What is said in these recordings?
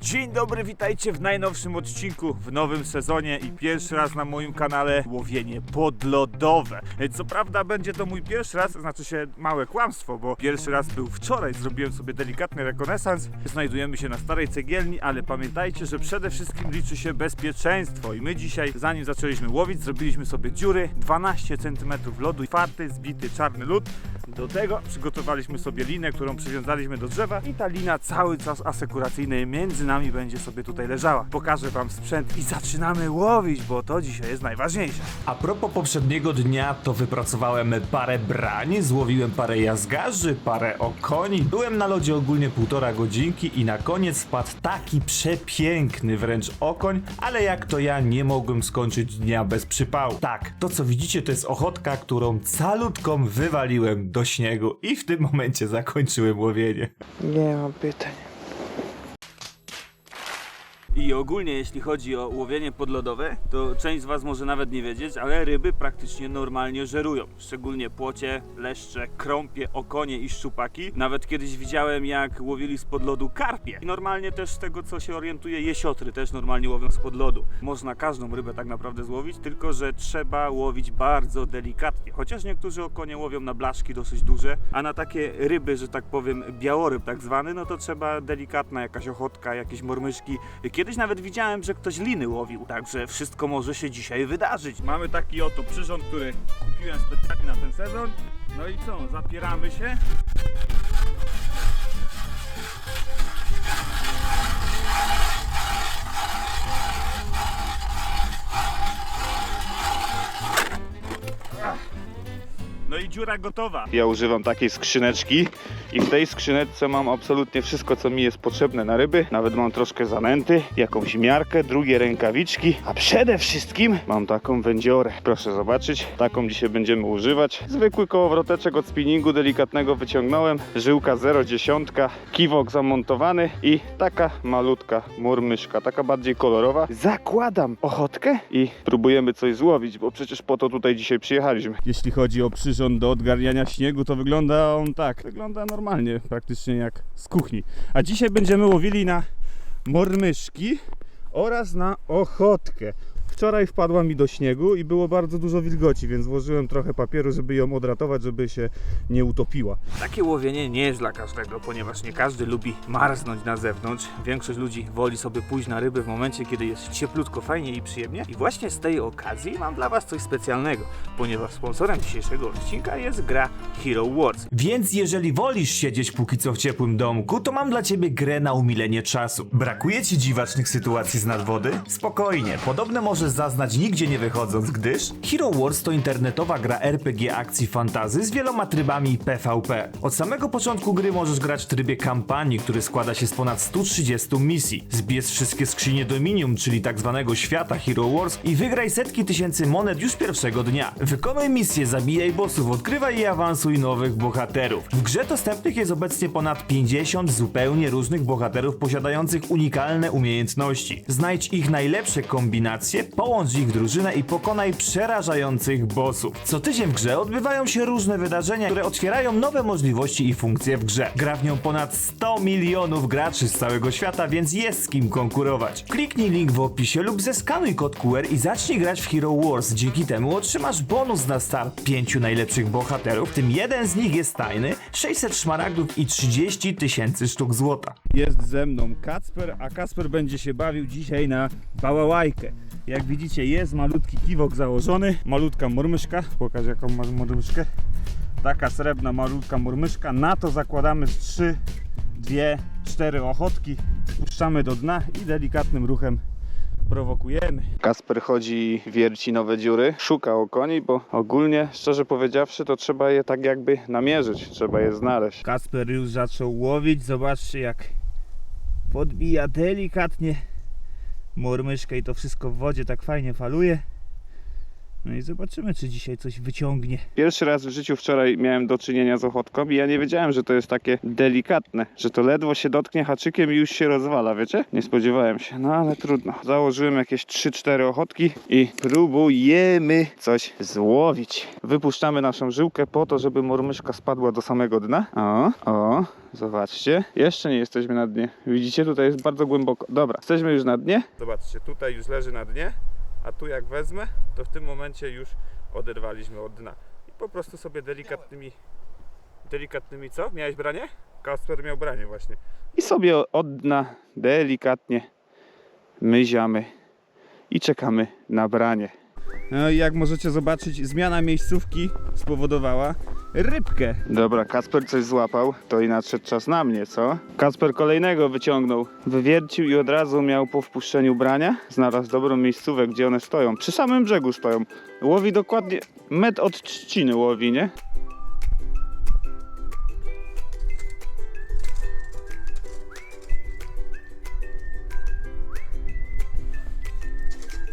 Dzień dobry, witajcie w najnowszym odcinku, w nowym sezonie i pierwszy raz na moim kanale łowienie podlodowe. Co prawda będzie to mój pierwszy raz, znaczy się małe kłamstwo, bo pierwszy raz był wczoraj, zrobiłem sobie delikatny rekonesans. Znajdujemy się na starej cegielni, ale pamiętajcie, że przede wszystkim liczy się bezpieczeństwo i my dzisiaj, zanim zaczęliśmy łowić, zrobiliśmy sobie dziury, 12 cm lodu, twardy, zbity czarny lód. Do tego przygotowaliśmy sobie linę, którą przywiązaliśmy do drzewa i ta lina cały czas asekuracyjny między nami będzie sobie tutaj leżała. Pokażę wam sprzęt i zaczynamy łowić, bo to dzisiaj jest najważniejsze. A propos poprzedniego dnia, to wypracowałem parę brań, złowiłem parę jazgarzy, parę okoni. Byłem na lodzie ogólnie półtora godzinki i na koniec wpadł taki przepiękny wręcz okoń, ale jak to ja nie mogłem skończyć dnia bez przypału. Tak, to co widzicie to jest ochotka, którą calutką wywaliłem do śniegu i w tym momencie zakończyłem łowienie. Nie mam pytań. I ogólnie jeśli chodzi o łowienie podlodowe, to część z was może nawet nie wiedzieć, ale ryby praktycznie normalnie żerują. Szczególnie płocie, leszcze, krąpie, okonie i szczupaki. Nawet kiedyś widziałem jak łowili z podlodu karpie. I normalnie też z tego co się orientuję, jesiotry też normalnie łowią z podlodu. Można każdą rybę tak naprawdę złowić, tylko że trzeba łowić bardzo delikatnie. Chociaż niektórzy okonie łowią na blaszki dosyć duże, a na takie ryby, że tak powiem białoryb tak zwany, no to trzeba delikatna jakaś ochotka, jakieś mormyszki. Kiedyś nawet widziałem, że ktoś liny łowił, także wszystko może się dzisiaj wydarzyć. Mamy taki oto przyrząd, który kupiłem specjalnie na ten sezon. No i co, zapieramy się. No i dziura gotowa. Ja używam takiej skrzyneczki i w tej skrzyneczce mam absolutnie wszystko, co mi jest potrzebne na ryby. Nawet mam troszkę zanęty, jakąś miarkę, drugie rękawiczki, a przede wszystkim mam taką wędziorę. Proszę zobaczyć, taką dzisiaj będziemy używać. Zwykły kołowroteczek od spinningu delikatnego wyciągnąłem, żyłka 0,10, kiwok zamontowany i taka malutka murmyszka, taka bardziej kolorowa. Zakładam ochotkę i próbujemy coś złowić, bo przecież po to tutaj dzisiaj przyjechaliśmy. Jeśli chodzi o przyrząd do odgarniania śniegu, to wygląda on tak. Wygląda normalnie, praktycznie jak z kuchni. A dzisiaj będziemy łowili na mormyszki oraz na ochotkę. Wczoraj wpadła mi do śniegu i było bardzo dużo wilgoci, więc włożyłem trochę papieru, żeby ją odratować, żeby się nie utopiła. Takie łowienie nie jest dla każdego, ponieważ nie każdy lubi marznąć na zewnątrz. Większość ludzi woli sobie pójść na ryby w momencie, kiedy jest cieplutko, fajnie i przyjemnie. I właśnie z tej okazji mam dla Was coś specjalnego, ponieważ sponsorem dzisiejszego odcinka jest gra Hero Wars. Więc jeżeli wolisz siedzieć póki co w ciepłym domku, to mam dla ciebie grę na umilenie czasu. Brakuje ci dziwacznych sytuacji z nadwody? Spokojnie, podobne możesz zaznać nigdzie nie wychodząc, gdyż Hero Wars to internetowa gra RPG akcji fantazy z wieloma trybami PvP. Od samego początku gry możesz grać w trybie kampanii, który składa się z ponad 130 misji. Zbierz wszystkie skrzynie Dominium, czyli tak zwanego świata Hero Wars i wygraj setki tysięcy monet już pierwszego dnia. Wykonuj misje, zabijaj bossów, odkrywaj i awansuj nowych bohaterów. W grze dostępnych jest obecnie ponad 50 zupełnie różnych bohaterów posiadających unikalne umiejętności. Znajdź ich najlepsze kombinacje, połącz ich drużynę i pokonaj przerażających bossów. Co tydzień w grze odbywają się różne wydarzenia, które otwierają nowe możliwości i funkcje w grze. Gra w nią ponad 100 milionów graczy z całego świata, więc jest z kim konkurować. Kliknij link w opisie lub zeskanuj kod QR i zacznij grać w Hero Wars. Dzięki temu otrzymasz bonus na start pięciu najlepszych bohaterów, w tym jeden z nich jest tajny, 600 szmaragdów i 30 tysięcy sztuk złota. Jest ze mną Kacper, a Kacper będzie się bawił dzisiaj na bałałajkę. Jak widzicie jest malutki kiwok założony, malutka murmyszka, pokaż jaką masz murmyszkę. Taka srebrna malutka murmyszka, na to zakładamy z 3, 2, 4 ochotki, puszczamy do dna i delikatnym ruchem prowokujemy. Kasper chodzi, wierci nowe dziury, szuka okoni, bo ogólnie, szczerze powiedziawszy, to trzeba je tak jakby namierzyć, trzeba je znaleźć. Kasper już zaczął łowić, zobaczcie jak podbija delikatnie murmyszkę i to wszystko w wodzie tak fajnie faluje. No i zobaczymy, czy dzisiaj coś wyciągnie. Pierwszy raz w życiu wczoraj miałem do czynienia z ochotką i ja nie wiedziałem, że to jest takie delikatne, że to ledwo się dotknie haczykiem i już się rozwala, wiecie? Nie spodziewałem się, no ale trudno. Założyłem jakieś 3-4 ochotki i próbujemy coś złowić. Wypuszczamy naszą żyłkę po to, żeby mormyszka spadła do samego dna. O, o, zobaczcie. Jeszcze nie jesteśmy na dnie. Widzicie, tutaj jest bardzo głęboko. Dobra, jesteśmy już na dnie. Zobaczcie, tutaj już leży na dnie, a tu jak wezmę, to w tym momencie już oderwaliśmy od dna. I po prostu sobie delikatnymi, delikatnymi co? Miałeś branie? Kasper miał branie właśnie. I sobie od dna delikatnie myziamy i czekamy na branie. No i jak możecie zobaczyć, zmiana miejscówki spowodowała rybkę. Dobra, Kasper coś złapał, to i nadszedł czas na mnie, co? Kasper kolejnego wyciągnął, wywiercił i od razu miał po wpuszczeniu brania, znalazł dobrą miejscówę, gdzie one stoją. Przy samym brzegu stoją. Łowi dokładnie metr od trzciny łowi, nie?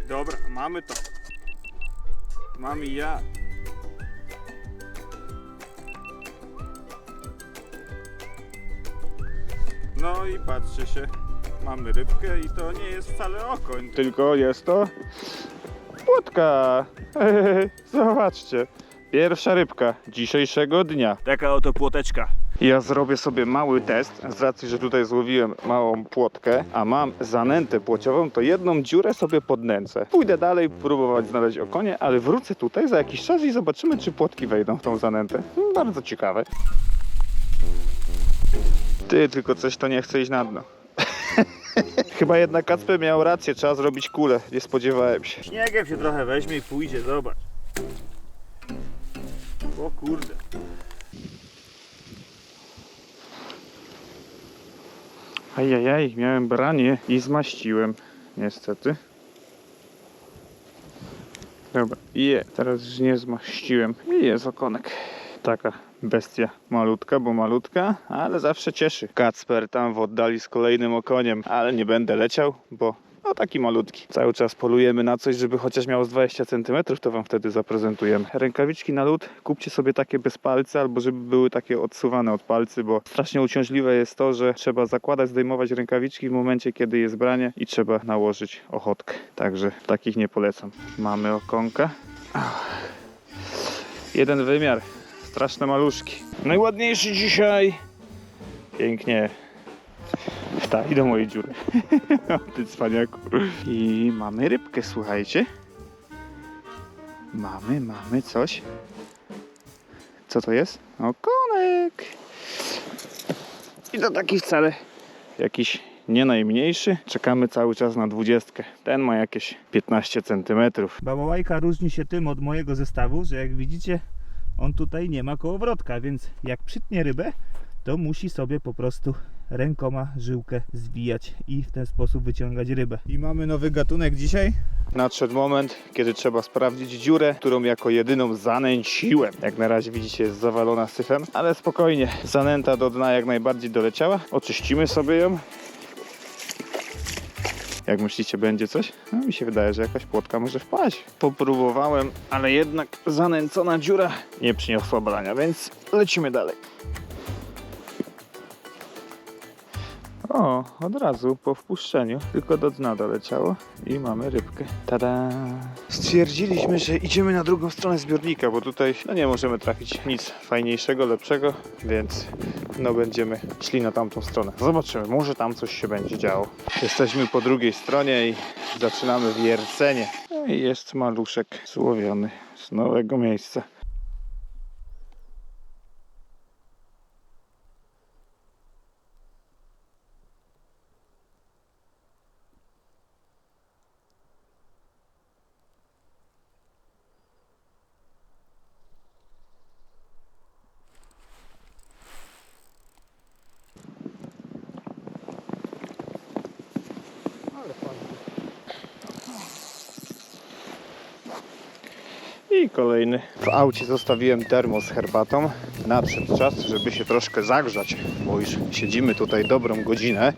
Dobra, mamy to. Mamy ja. No i patrzcie się, mamy rybkę i to nie jest wcale okoń. Tylko jest to płotka. Zobaczcie, pierwsza rybka dzisiejszego dnia. Taka oto płoteczka. Ja zrobię sobie mały test, z racji, że tutaj złowiłem małą płotkę, a mam zanętę płociową, to jedną dziurę sobie podnęcę. Pójdę dalej próbować znaleźć okonie, ale wrócę tutaj za jakiś czas i zobaczymy, czy płotki wejdą w tą zanętę. Bardzo ciekawe. Ty, tylko coś to nie chce iść na dno. Chyba jednak Kacper miał rację, trzeba zrobić kulę. Nie spodziewałem się. Śniegiem się trochę weźmie i pójdzie, zobacz. O kurde. Ajajaj, miałem branie i zmaściłem. Niestety. Dobra, je, teraz już nie zmaściłem. I jest okonek. Taka bestia malutka, bo malutka, ale zawsze cieszy. Kacper tam w oddali z kolejnym okoniem, ale nie będę leciał, bo no taki malutki. Cały czas polujemy na coś, żeby chociaż miało z 20 cm, to wam wtedy zaprezentujemy. Rękawiczki na lód, kupcie sobie takie bez palca, albo żeby były takie odsuwane od palcy, bo strasznie uciążliwe jest to, że trzeba zakładać, zdejmować rękawiczki w momencie, kiedy jest branie i trzeba nałożyć ochotkę. Także takich nie polecam. Mamy okonka. Jeden wymiar. Straszne maluszki. Najładniejszy dzisiaj. Pięknie. Wtaj do mojej dziury. Ty cwaniaku. I mamy rybkę, słuchajcie. Mamy, mamy coś. Co to jest? Okonek. I to taki wcale jakiś nie najmniejszy. Czekamy cały czas na dwudziestkę. Ten ma jakieś 15 centymetrów. Bawołajka różni się tym od mojego zestawu, że jak widzicie, on tutaj nie ma kołowrotka, więc jak przytnie rybę, to musi sobie po prostu rękoma żyłkę zwijać i w ten sposób wyciągać rybę. I mamy nowy gatunek dzisiaj. Nadszedł moment, kiedy trzeba sprawdzić dziurę, którą jako jedyną zanęciłem. Jak na razie widzicie jest zawalona syfem, ale spokojnie, zanęta do dna jak najbardziej doleciała. Oczyścimy sobie ją. Jak myślicie, będzie coś? No, mi się wydaje, że jakaś płotka może wpaść. Popróbowałem, ale jednak zanęcona dziura nie przyniosła brania, więc lecimy dalej. O, od razu po wpuszczeniu, tylko do dna doleciało i mamy rybkę. Tada! Stwierdziliśmy, że idziemy na drugą stronę zbiornika, bo tutaj no nie możemy trafić nic fajniejszego, lepszego, więc no będziemy szli na tamtą stronę. Zobaczymy, może tam coś się będzie działo. Jesteśmy po drugiej stronie i zaczynamy wiercenie. No i jest maluszek złowiony z nowego miejsca. I kolejny. W aucie zostawiłem termos z herbatą. Nadszedł czas, żeby się troszkę zagrzać, bo już siedzimy tutaj dobrą godzinę.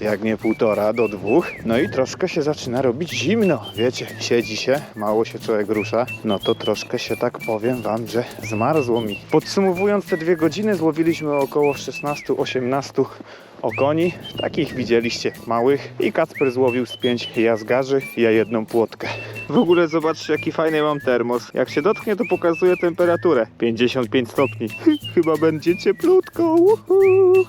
jak nie półtora do dwóch. No i troszkę się zaczyna robić zimno. Wiecie, siedzi się, mało się człowiek rusza. No to troszkę się tak powiem wam, że zmarzło mi. Podsumowując te dwie godziny, złowiliśmy około 16-18 okoni. Takich widzieliście małych. I Kacper złowił z pięć jazgarzy, ja jedną płotkę. W ogóle zobaczcie jaki fajny mam termos. Jak się dotknie to pokazuje temperaturę. 55 stopni. Chyba będzie cieplutko.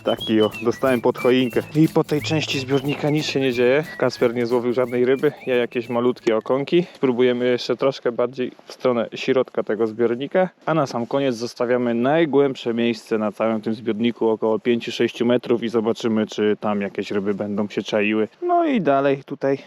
Taki o, dostałem pod choinkę. I po tej części zbiornika nic się nie dzieje. Kacper nie złowił żadnej ryby. Ja jakieś malutkie okonki. Spróbujemy jeszcze troszkę bardziej w stronę środka tego zbiornika. A na sam koniec zostawiamy najgłębsze miejsce na całym tym zbiorniku, około 5-6 metrów i zobaczymy, czy tam jakieś ryby będą się czaiły. No i dalej tutaj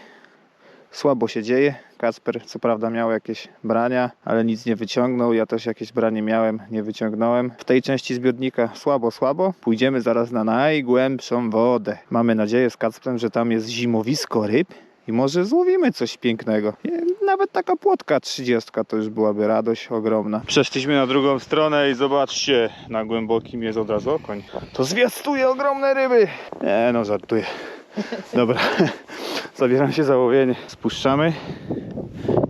słabo się dzieje. Kasper co prawda miał jakieś brania, ale nic nie wyciągnął. Ja też jakieś branie miałem, nie wyciągnąłem. W tej części zbiornika słabo, słabo. Pójdziemy zaraz na najgłębszą wodę. Mamy nadzieję z Kacprem, że tam jest zimowisko ryb. I może złowimy coś pięknego. Nawet taka płotka 30 to już byłaby radość ogromna. Przeszliśmy na drugą stronę i zobaczcie, na głębokim jest od razu okoń. To zwiastuje ogromne ryby. Nie no, żartuję. Dobra, zabieram się za łowienie. Spuszczamy.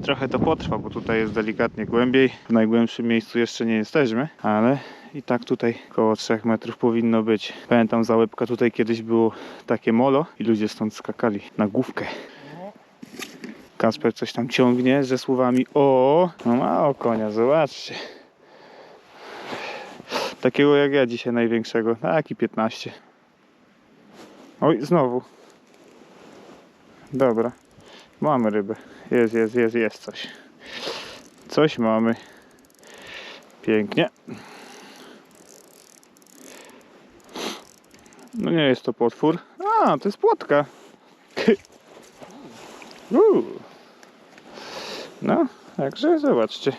Trochę to potrwa, bo tutaj jest delikatnie głębiej. W najgłębszym miejscu jeszcze nie jesteśmy, ale i tak tutaj około 3 metrów powinno być. Pamiętam za łebka tutaj kiedyś było takie molo i ludzie stąd skakali na główkę. Kasper coś tam ciągnie ze słowami o, no ma o konia, zobaczcie. Takiego jak ja dzisiaj największego, taki 15. Oj, znowu. Dobra. Mamy rybę. Jest, jest, jest, jest coś. Coś mamy. Pięknie. No nie jest to potwór. A, to jest płotka. Uuu. No, także zobaczcie.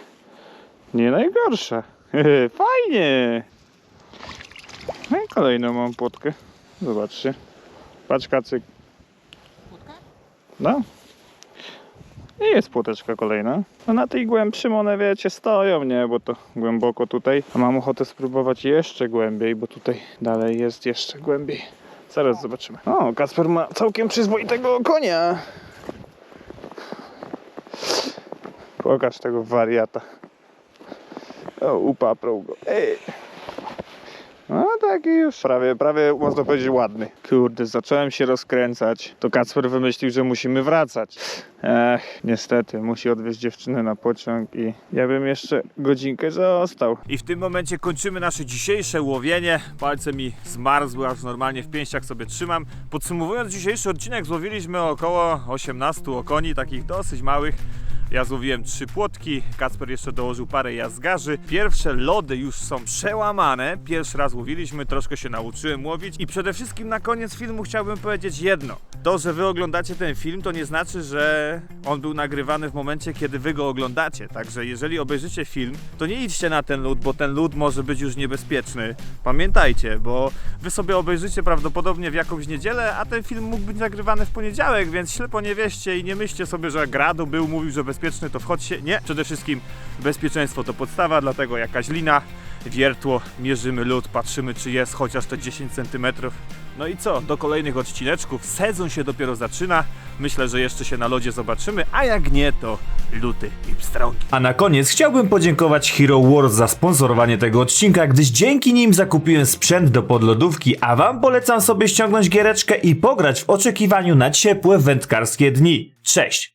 Nie najgorsza. Fajnie. No i kolejną mam płotkę. Zobaczcie. Patrz kacyk. No. I jest płoteczka kolejna. No na tej głębszym one wiecie stoją, nie? Bo to głęboko tutaj. A mam ochotę spróbować jeszcze głębiej, bo tutaj dalej jest jeszcze głębiej. Zaraz zobaczymy. O, Kasper ma całkiem przyzwoitego konia. Pokaż tego wariata. O, upaprał go. Ej. No taki już prawie, prawie można powiedzieć ładny. Kurde, zacząłem się rozkręcać. To Kacper wymyślił, że musimy wracać. Ech, niestety, musi odwieźć dziewczynę na pociąg i ja bym jeszcze godzinkę został. I w tym momencie kończymy nasze dzisiejsze łowienie. Palce mi zmarzły, aż normalnie w pięściach sobie trzymam. Podsumowując dzisiejszy odcinek, złowiliśmy około 18 okoni, takich dosyć małych. Ja złowiłem trzy płotki, Kacper jeszcze dołożył parę jazgarzy. Pierwsze lody już są przełamane. Pierwszy raz łowiliśmy, troszkę się nauczyłem łowić. I przede wszystkim na koniec filmu chciałbym powiedzieć jedno. To, że wy oglądacie ten film, to nie znaczy, że on był nagrywany w momencie, kiedy wy go oglądacie. Także jeżeli obejrzycie film, to nie idźcie na ten lód, bo ten lód może być już niebezpieczny. Pamiętajcie, bo wy sobie obejrzycie prawdopodobnie w jakąś niedzielę, a ten film mógł być nagrywany w poniedziałek, więc ślepo nie wieście i nie myślcie sobie, że Gradu był, mówił, że bezpieczny, to wchodźcie. Nie, przede wszystkim bezpieczeństwo to podstawa, dlatego jakaś lina, wiertło, mierzymy lód, patrzymy czy jest chociaż te 10 cm. No i co, do kolejnych odcineczków. Sezon się dopiero zaczyna. Myślę, że jeszcze się na lodzie zobaczymy, a jak nie, to luty i pstrągi. A na koniec chciałbym podziękować Hero Wars za sponsorowanie tego odcinka, gdyż dzięki nim zakupiłem sprzęt do podlodówki, a wam polecam sobie ściągnąć giereczkę i pograć w oczekiwaniu na ciepłe wędkarskie dni. Cześć!